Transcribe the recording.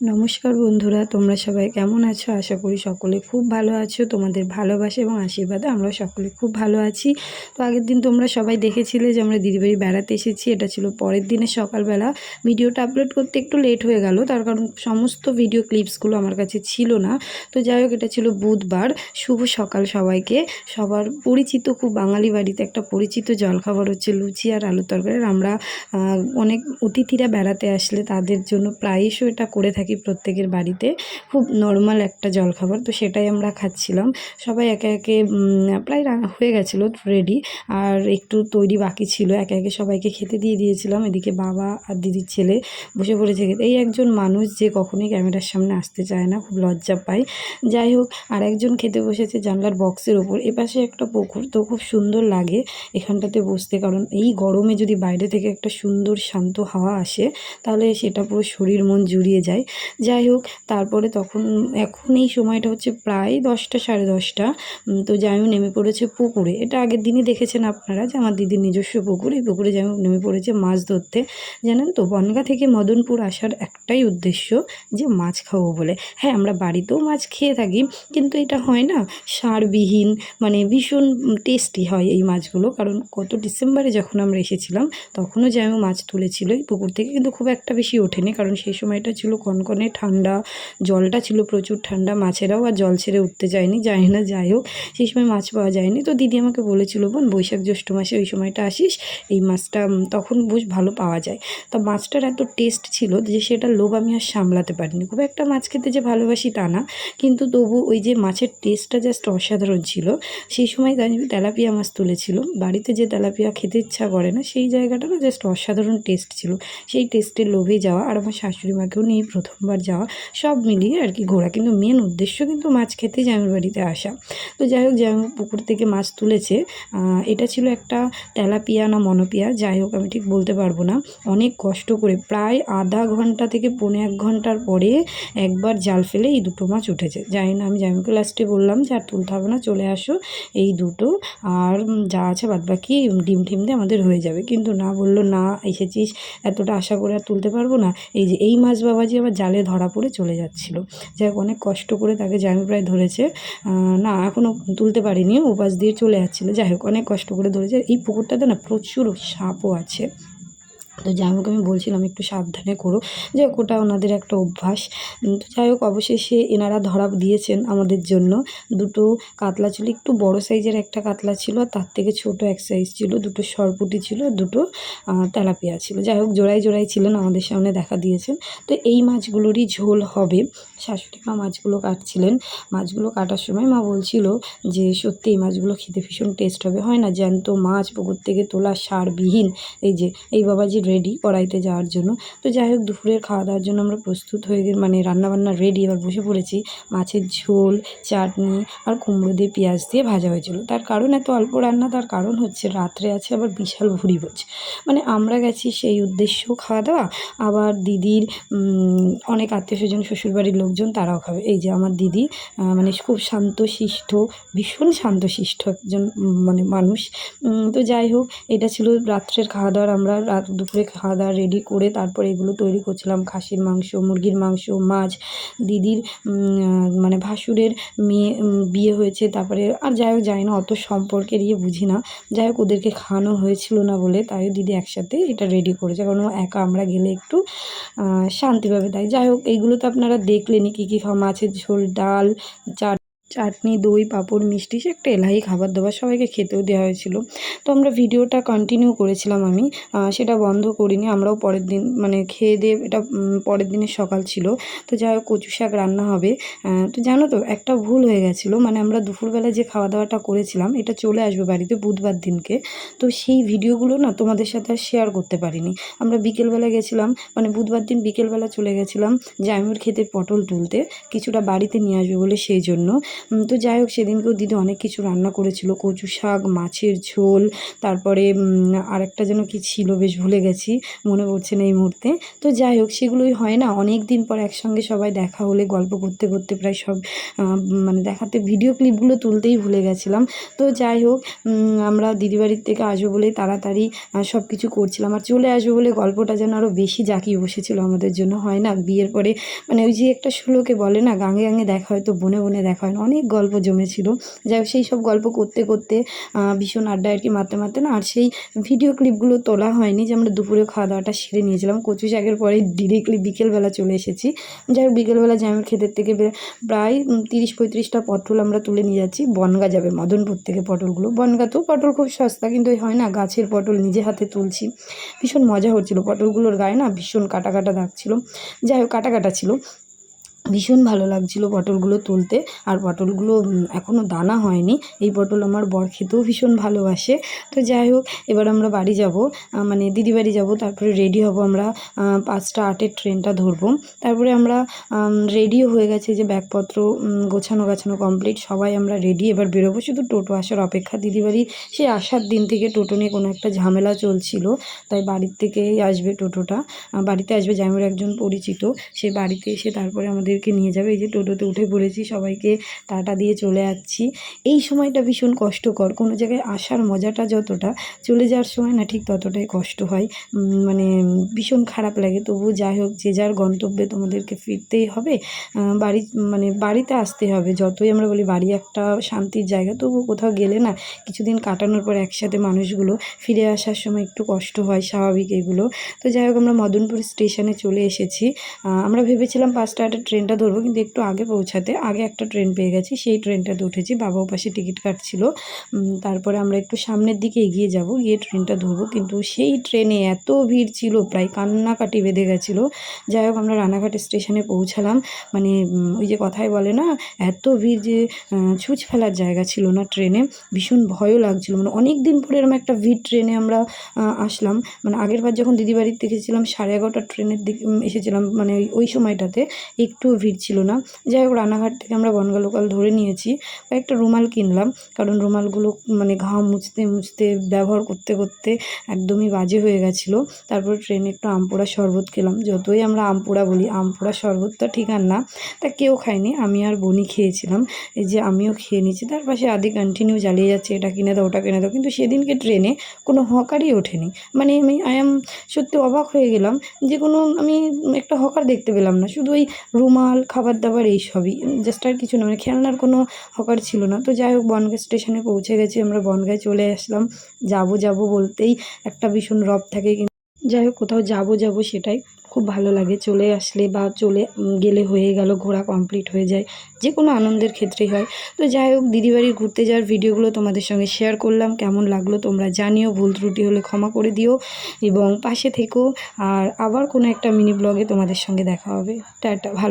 নমস্কার বন্ধুরা, তোমরা সবাই কেমন আছো? আশা করি সকলে খুব ভালো আছো। তোমাদের ভালোবাসা এবং আশীর্বাদে আমরা সকলে খুব ভালো আছি। তো আগের দিন তোমরা সবাই দেখেছিলে যে আমরা দিদিবাড়ি বেড়াতে এসেছি। এটা ছিল পরের দিনে সকালবেলা। ভিডিওটা আপলোড করতে একটু লেট হয়ে গেল। তার কারণ সমস্ত ভিডিও ক্লিপসগুলো আমার কাছে ছিল না। তো যাই হোক, এটা ছিল বুধবার। শুভ সকাল সবাইকে। সবার পরিচিত, খুব বাঙালি বাড়িতে একটা পরিচিত জলখাবার হচ্ছে লুচি আর আলু তরকারি। আমরা অনেক অতিথিরা বেড়াতে আসলে তাদের জন্য প্রায়শই এটা করে থাকি। প্রত্যেকের বাড়িতে। খুব নর্মাল একটা জলখাবার, তো সেটাই আমরা খাচ্ছিলাম। সবাই একে একে প্রায় হয়ে গেছিল রেডি আর একটু তৈরি বাকি ছিল। একে একে সবাইকে খেতে দিয়ে দিয়েছিলাম। এদিকে বাবা আর দিদির ছেলে বসে পড়েছে। এই একজন মানুষ যে কখনোই ক্যামেরার সামনে আসতে চায় না, খুব লজ্জা পায়। যাই হোক আর একজন খেতে বসেছে জানলার বক্সের ওপর। এপাশে একটা পুকুর, তো খুব সুন্দর লাগে এখানটাতে বসতে। কারণ এই গরমে যদি বাইরে থেকে একটা সুন্দর শান্ত হাওয়া আসে, তাহলে সেটা পুরো শরীর মন জুড়িয়ে যায়। যাই হোক, তারপরে তখন এখন এই সময়টা হচ্ছে প্রায় দশটা সাড়ে দশটা। তো জায়ু নেমে পড়েছে পুকুরে। এটা আগের দিনই দেখেছেন আপনারা যে আমার দিদির নিজস্ব পুকুর। এই পুকুরে জায়ু নেমে পড়েছে মাছ ধরতে। জানেন তো, বনগা থেকে মদনপুর আসার একটাই উদ্দেশ্য যে মাছ খাব বলে। হ্যাঁ আমরা বাড়িতেও মাছ খেয়ে থাকি, কিন্তু এটা হয় না, সারবিহীন মানে ভীষণ টেস্টি হয় এই মাছগুলো। কারণ গত ডিসেম্বরে যখন আমরা এসেছিলাম, তখনও জায়ু মাছ তুলেছিল। এই পুকুর থেকে কিন্তু খুব একটা বেশি ওঠেনি, কারণ সেই সময়টা ছিল কনকনে ঠান্ডা জলটা ছিল প্রচুর ঠান্ডা, মাছেরাও আর জল ছেড়ে উঠতে যায়নি যাই না, যাই হোক, সেই সময় মাছ পাওয়া যায়নি। তো দিদি আমাকে বলেছিল, বোন, বৈশাখ জ্যৈষ্ঠ মাসে ওই সময়টা আসিস, এই মাছটা তখন বুঝ ভালো পাওয়া যায়। তা মাছটার এত টেস্ট ছিল যে সেটা লোভ আমি আর সামলাতে পারিনি। খুব একটা মাছ খেতে যে ভালোবাসি তা না, কিন্তু তবু ওই যে মাছের টেস্টটা জাস্ট অসাধারণ ছিল। সেই সময় তেলাপিয়া মাছ তুলেছিল। বাড়িতে যে তেলাপিয়া খেতে ইচ্ছা করে না, সেই জায়গাটা না জাস্ট অসাধারণ টেস্ট ছিল। সেই টেস্টের লোভে যাওয়া, আর আমার শাশুড়ি মাকেও নিয়ে প্রথমবার যাওয়া, সব মিলিয়ে আর কি ঘোরা। কিন্তু মেন উদ্দেশ্য কিন্তু মাছ খেতে জামাইয়ের বাড়িতে আসা। তো যাই হোক জামাই পুকুর থেকে মাছ তুলেছে। এটা ছিল একটা তেলাপিয়া না মনোপিয়া, যাই হোক, আমি ঠিক বলতে পারব না। অনেক কষ্ট করে, প্রায় আধা ঘণ্টা থেকে পৌনে এক ঘণ্টার পরে একবার জাল ফেলে এই দুটো মাছ উঠেছে। জানি না, আমি জামাইকে লাস্টে বললাম যে আর তুলতে হবে না, চলে আসো এই দুটো। আর যা আছে বাদবাকি ডিম টিম দিয়ে আমাদের হয়ে যাবে। কিন্তু না বলল, না, এসেছিস, এতটা আশা করে আর তুলতে পারব না। এই যে, এই মাছ বাবাজি আবার জালে ধরা পড়ে চলে যাচ্ছিল। যাই অনেক কষ্ট করে তাকে জামি প্রায় ধরেছে। না এখনও তুলতে পারিনি উপাস দিয়ে চলে যাচ্ছিল। যাই হোক, অনেক কষ্ট করে ধরেছে। এই পুকুরটাতে না প্রচুর সাপও আছে। তো যাই হোক, আমি বলছিলাম একটু সাবধানে করো। যে ওটা ওনাদের একটা অভ্যাস। তো যাই হোক, অবশেষে এনারা ধরা দিয়েছেন আমাদের জন্য। দুটো কাতলা ছিল, একটু বড় সাইজের একটা কাতলা ছিল, আর তার থেকে ছোট এক সাইজ ছিল। দুটো সরপুটি ছিল, দুটো তেলাপিয়া ছিল। যাই হোক জোড়াই জোড়ায় ছিলেন, আমাদের সামনে দেখা দিয়েছেন। তো এই মাছগুলোরই ঝোল হবে। শাশুড়ি মা মাছগুলো কাটছিলেন। মাছগুলো কাটার সময় মা বলছিল যে, সত্যি, এই মাছগুলো খেতে ভীষণ টেস্ট হবে। হয় না, জ্যান্ত মাছ, পুকুর থেকে তোলা সারবিহীন। এই যে, এই বাবাজি রেডি কড়াইতে যাওয়ার জন্য। তো যাই হোক, দুপুরের খাওয়া দাওয়ার জন্য আমরা প্রস্তুত হয়ে মানে রান্নাবান্না রেডি এবার বসে পড়েছি। মাছের ঝোল, চাটনি আর কুমড়ো দিয়ে পেঁয়াজ দিয়ে ভাজা হয়েছিল। তার কারণ এত অল্প রান্না, তার কারণ হচ্ছে রাত্রে আছে আবার বিশাল ভুড়ি ভোজ মানে আমরা গেছি সেই উদ্দেশ্য খাওয়া দাওয়া। আবার দিদির অনেক আত্মীয় স্বজন, শ্বশুরবাড়ির লোকজন তারাও খাবে। এই যে আমার দিদি মানে খুব শান্তশিষ্ট, ভীষণ শান্তশিষ্ট একজন মানে মানুষ। তো যাই হোক, এটা ছিল রাত্রের খাওয়া দাওয়ার। আমরা রাত দুপুরে খাওয়া দাওয়া রেডি করে তারপরে এগুলো তৈরি করছিলাম। খাসির মাংস, মুরগির মাংস, মাছ, দিদির মানে ভাসুরের মেয়ে বিয়ে হয়েছে। তারপরে আর যাই হোক যাই না, অত সম্পর্কের ইয়ে বুঝি না। যাই হোক, ওদেরকে খাওয়ানো হয়েছিল না বলে তাই দিদি একসাথে এটা রেডি করেছে। কারণ একা আমরা গেলে একটু শান্তি পাবে। তাই যাই হোক, এইগুলো তো আপনারা দেখলেনই কী কী খাওয়া, মাছের ঝোল, ডাল, চাট চাটনি, দই, পাঁপড়, মিষ্টি, সে একটা এলাহি খাবার দাবার সবাইকে খেতেও দেওয়া হয়েছিল। তো আমরা ভিডিওটা কন্টিনিউ করেছিলাম আমি সেটা বন্ধ করিনি, আমরাও পরের দিন মানে খেয়ে দিয়ে এটা পরের দিনের সকাল ছিল। তো যাই হোক, কচু শাক রান্না হবে। তো জানো তো, একটা ভুল হয়ে গেছিল মানে আমরা দুপুরবেলা যে খাওয়া দাওয়াটা করেছিলাম, এটা চলে আসবে বাড়িতে বুধবার দিনকে। তো সেই ভিডিওগুলো না তোমাদের সাথে আর শেয়ার করতে পারিনি। আমরা বিকেলবেলা গেছিলাম মানে বুধবার দিন বিকেলবেলা চলে গেছিলাম জামির খেতে পটল তুলতে, কিছুটা বাড়িতে নিয়ে আসবে বলে সেই জন্য। তো যাই হোক, সেদিনকেও দিদি অনেক কিছু রান্না করেছিল। কচু শাক, মাছের ঝোল, তারপরে আরেকটা যেন কি ছিল, বেশ ভুলে গেছি, মনে পড়ছে না এই মুহূর্তে। তো যাই হোক, সেগুলোই হয় না। অনেক দিন পর একসঙ্গে সবাই দেখা হলে, গল্প করতে করতে প্রায় সব মানে দেখাতে ভিডিও ক্লিপগুলো তুলতেই ভুলে গেছিলাম। তো যাই হোক আমরা দিদিবাড়ির থেকে আসব বলেই তাড়াতাড়ি সব কিছু করছিলাম। আর চলে আসব বলে গল্পটা যেন আরও বেশি জাঁকিয়ে বসেছিল আমাদের জন্য, হয় না? বিয়ের পরে মানে ওই যে একটা শ্লোকে বলে না, গাঙে গাঙে দেখা হয় তো বনে বনে দেখা হয় না। অনেক গল্প জমেছিল। যাই হোক, সেই সব গল্প করতে করতে ভীষণ আড্ডা আর কি মারতে মারতে না, আর সেই ভিডিও ক্লিপগুলো তোলা হয়নি যে আমরা দুপুরে খাওয়া দাওয়াটা সেরে নিয়েছিলাম। কচু শাকের পরে ডিরেক্টলি বিকেলবেলা চলে এসেছি। যাই হোক, বিকেলবেলা জামের ক্ষেতের থেকে প্রায় তিরিশ পঁয়ত্রিশটা পটল আমরা তুলে নিয়ে যাচ্ছি। বনগা যাবে, মদনপুর থেকে পটলগুলো। বনগা তো পটল খুব সস্তা, কিন্তু হয় না, গাছের পটল নিজে হাতে তুলছি। ভীষণ মজা হচ্ছিল, পটলগুলোর গায়ে না ভীষণ কাটা কাটা দাগ ছিল। যাই হোক, কাটা কাটা ছিল। ভীষণ ভালো লাগছিল পটলগুলো তুলতে। আর পটলগুলো এখনও দানা হয়নি। এই পটল আমার বর খেতেও ভীষণ ভালোবাসে। তো যাই হোক, এবার আমরা বাড়ি যাব। মানে দিদি বাড়ি যাব। তারপরে রেডি হব আমরা পাঁচটা আটের ট্রেনটা ধরবো। তারপরে আমরা রেডিও হয়ে গেছে যে ব্যাগপত্র গোছানো গাছানো কমপ্লিট সবাই আমরা রেডি এবার বেরোবো। শুধু টোটো আসার অপেক্ষা। দিদি বাড়ির সেই আসার দিন থেকে টোটো নিয়ে কোনো একটা ঝামেলা চলছিল। তাই বাড়ির থেকেই আসবে টোটোটা। বাড়িতে আসবে যেমন একজন পরিচিত। সে বাড়িতে এসে তারপরে আমাদেরকে নিয়ে যাবে। এই যে টোটোতে উঠে পড়েছি, সবাইকে টাটা দিয়ে চলে যাচ্ছি। এই সময়টা ভীষণ কষ্টকর। কোনো জায়গায় আসার মজাটা যতটা, চলে যাওয়ার সময় না ঠিক ততটাই কষ্ট হয়। মানে ভীষণ খারাপ লাগে। তবু যাই হোক, যে যার গন্তব্যে তোমাদেরকে ফিরতেই হবে। বাড়ি মানে বাড়িতে আসতে হবে। যতই আমরা বলি বাড়ি একটা শান্তির জায়গা তবু কোথাও গেলে না কিছুদিন কাটানোর পর একসাথে মানুষগুলো ফিরে আসার সময় একটু কষ্ট হয়, স্বাভাবিক এগুলো। তো যাই হোক, আমরা মদনপুর স্টেশনে চলে এসেছি। আমরা ভেবেছিলাম পাঁচটা আটের ট্রেনটা ধরবো, কিন্তু একটু আগে পৌঁছাতে। আগে একটা ট্রেন পেয়ে গেছি, সেই ট্রেনটাতে উঠেছি। বাবা পাশে টিকিট কাটছিল। তারপরে আমরা একটু সামনের দিকে এগিয়ে যাব, গিয়ে ট্রেনটা ধরবো। কিন্তু সেই ট্রেনে এত ভিড় ছিল, প্রায় কান্নাকাটি বেঁধে গেছিল। যাই হোক, আমরা রানাঘাট স্টেশনে পৌঁছালাম। মানে ওই যে কথাই বলে না, এত ভিড় যে ছুঁচ ফেলার জায়গা ছিল না ট্রেনে। ভীষণ ভয়ও লাগছিল। মানে অনেক দিন পরে এরকম একটা ভিড় ট্রেনে আমরা আসলাম। মানে আগের বার যখন দিদি বাড়ির থেকে ছিলাম সাড়ে এগারোটার ট্রেনের দিকে এসেছিলাম মানে ওই- সময়টাতে একটুও ভিড় ছিল না। যাই হোক রানাঘাট থেকে আমরা বনগা লোকাল ধরে নিয়েছি। একটা রুমাল কিনলাম, কারণ রুমালগুলো মানে ঘাম মুছতে মুছতে, ব্যবহার করতে করতে একদমই বাজে হয়ে গেছিল। তারপর ট্রেনে একটু আমপোড়া শরবত খেলাম। যতই আমরা আমপোড়া বলি, আমপোড়া শরবতটা ঠিক আর না, তা কেউ খায়নি। আমি আর বনি খেয়েছিলাম। এই যে আমিও খেয়ে নিয়েছি। তার পাশে আদি কন্টিনিউ জ্বালিয়ে যাচ্ছে, এটা কিনে দাও, ওটা কিনে দাও। কিন্তু সেদিনকে ট্রেনে কোনো হকারই ওঠেনি। মানে আমি আই এম সত্যি অবাক হয়ে গেলাম যে কোনো, আমি একটা হকার দেখতে পেলাম না। শুধু ওই রুমাল খাবার দাবার এইসবই। জাস্ট আর কিছু না মানে খেলনার কোনো হকার ছিল না। তো যাই হোক, বনগাঁ স্টেশনে পৌঁছে গেছি, আমরা বনগাঁয় চলে আসলাম। যাব, যাব বলতেই একটা ভীষণ রব থাকে কিন্তু যাই হোক, কোথাও যাব যাব সেটাই। খুব ভালো লাগে চলে আসলে বা চলে গেলে হয়ে গেল, ঘোরা কমপ্লিট হয়ে যায়। যে কোনো আনন্দের ক্ষেত্রেই হয়। তো যাই হোক দিদিবাড়ি ঘুরতে যাওয়ার ভিডিওগুলো তোমাদের সঙ্গে শেয়ার করলাম। কেমন লাগল তোমরা জানিও, ভুল ত্রুটি হলে ক্ষমা করে দিও। এবং পাশে থেকো। আর আবার কোনো একটা মিনি ব্লগে তোমাদের সঙ্গে দেখা হবে। টাটা, ভালো